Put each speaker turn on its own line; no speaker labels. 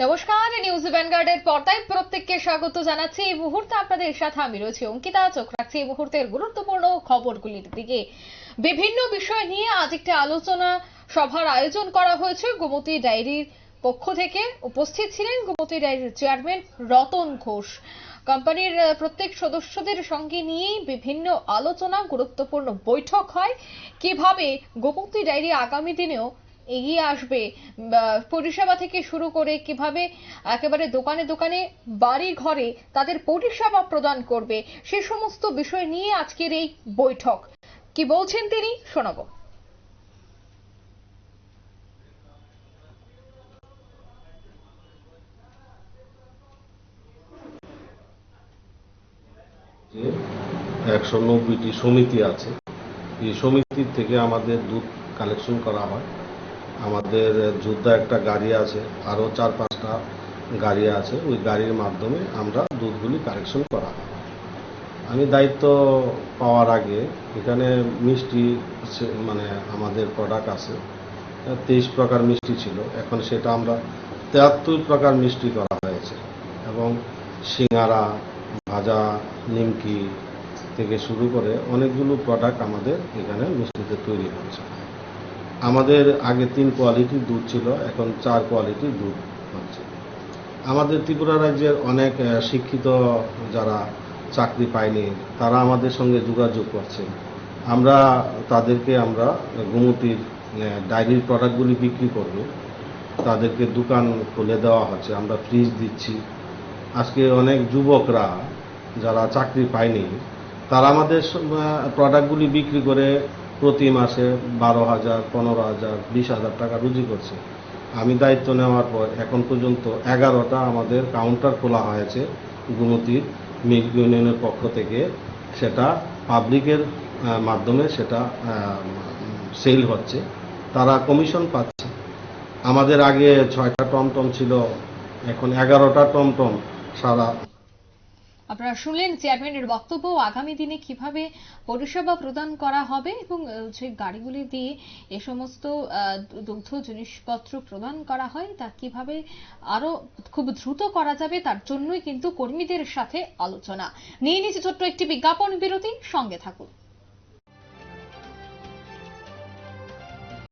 নমস্কার নিউজ ভ্যানগার্ডের পর্দায় প্রত্যেককে স্বাগত জানাচ্ছি। এই মুহূর্তে আপনাদের সাথে আমি রয়েছি অঙ্কিতা। চোখ রাখছি এই মুহূর্তের গুরুত্বপূর্ণ খবরগুলির দিকে। বিভিন্ন বিষয় নিয়ে আজ একটি আলোচনা সভার আয়োজন করা হয়েছে। গোমতী ডায়েরির পক্ষ থেকে উপস্থিত ছিলেন গোমতী ডায়েরির চেয়ারম্যান রতন ঘোষ। কোম্পানির প্রত্যেক সদস্যদের সঙ্গে নিয়েই বিভিন্ন আলোচনা, গুরুত্বপূর্ণ বৈঠক হয়। কীভাবে গোমতী ডায়েরি আগামী দিনেও এগিয়ে আসবে। পরিষেবা থেকে শুরু করে কীভাবে একেবারে দোকানে দোকানে বাড়ি ঘরে তাদের পরিষেবা প্রদান করবে, সে সমস্ত বিষয় নিয়ে আজকের এই বৈঠক। কি বলছেন তিনি? শোনাবো।
একশো নব্বইটি সমিতি আছে। এই সমিতির থেকে আমাদের দুধ কালেকশন করা হয়। আমাদের যোদ্ধা একটা গাড়ি আছে, আরও চার পাঁচটা গাড়ি আছে, ওই গাড়ির মাধ্যমে আমরা দুধগুলি কালেকশন করা হয়। আমি দায়িত্ব পাওয়ার আগে এখানে মিষ্টি মানে আমাদের প্রোডাক্ট আছে, তেইশ প্রকার মিষ্টি ছিল। এখন সেটা আমরা তেয়াত্তর প্রকার মিষ্টি করা হয়েছে এবং সিঙ্গারা, ভাজা, নিমকি থেকে শুরু করে অনেকগুলো প্রোডাক্ট আমাদের এখানে মিষ্টিতে তৈরি হচ্ছে আমাদের আগে তিন কোয়ালিটির দুধ ছিল, এখন চার কোয়ালিটির দুধ হচ্ছে। আমাদের ত্রিপুরা রাজ্যের অনেক শিক্ষিত যারা চাকরি পায়নি, তারা আমাদের সঙ্গে যোগাযোগ করছে। আমরা তাদেরকে আমরা গোমতির ডায়েরির প্রোডাক্টগুলি বিক্রি করব। তাদেরকে দোকান খুলে দেওয়া হচ্ছে, আমরা ফ্রিজ দিচ্ছি। আজকে অনেক যুবকরা যারা চাকরি পায়নি, তারা আমাদের প্রোডাক্টগুলি বিক্রি করে প্রতি মাসে বারো হাজার, পনেরো হাজার, বিশ হাজার টাকা রুজি করছে। আমি দায়িত্ব নেওয়ার পর এখন পর্যন্ত এগারোটা আমাদের কাউন্টার খোলা হয়েছে গুমতির মিল্ক ইউনিয়নের পক্ষ থেকে। সেটা পাবলিকের মাধ্যমে সেটা সেল হচ্ছে। তারা কমিশন পাচ্ছে। আমাদের আগে ছয়টা টমটম ছিল, এখন এগারোটা টমটম সারা
আপনারা শুনলেন চেয়ারম্যানের বক্তব্য, আগামী দিনে কীভাবে পরিষেবা প্রদান করা হবে এবং যে গাড়িগুলি দিয়ে এ সমস্ত দুগ্ধ জিনিসপত্র প্রদান করা হয়, তা কীভাবে আরও খুব দ্রুত করা যাবে, তার জন্যই কিন্তু কর্মীদের সাথে আলোচনা। নিয়ে নিচ্ছে ছোট্ট একটি বিজ্ঞাপন বিরতি, সঙ্গে থাকুন।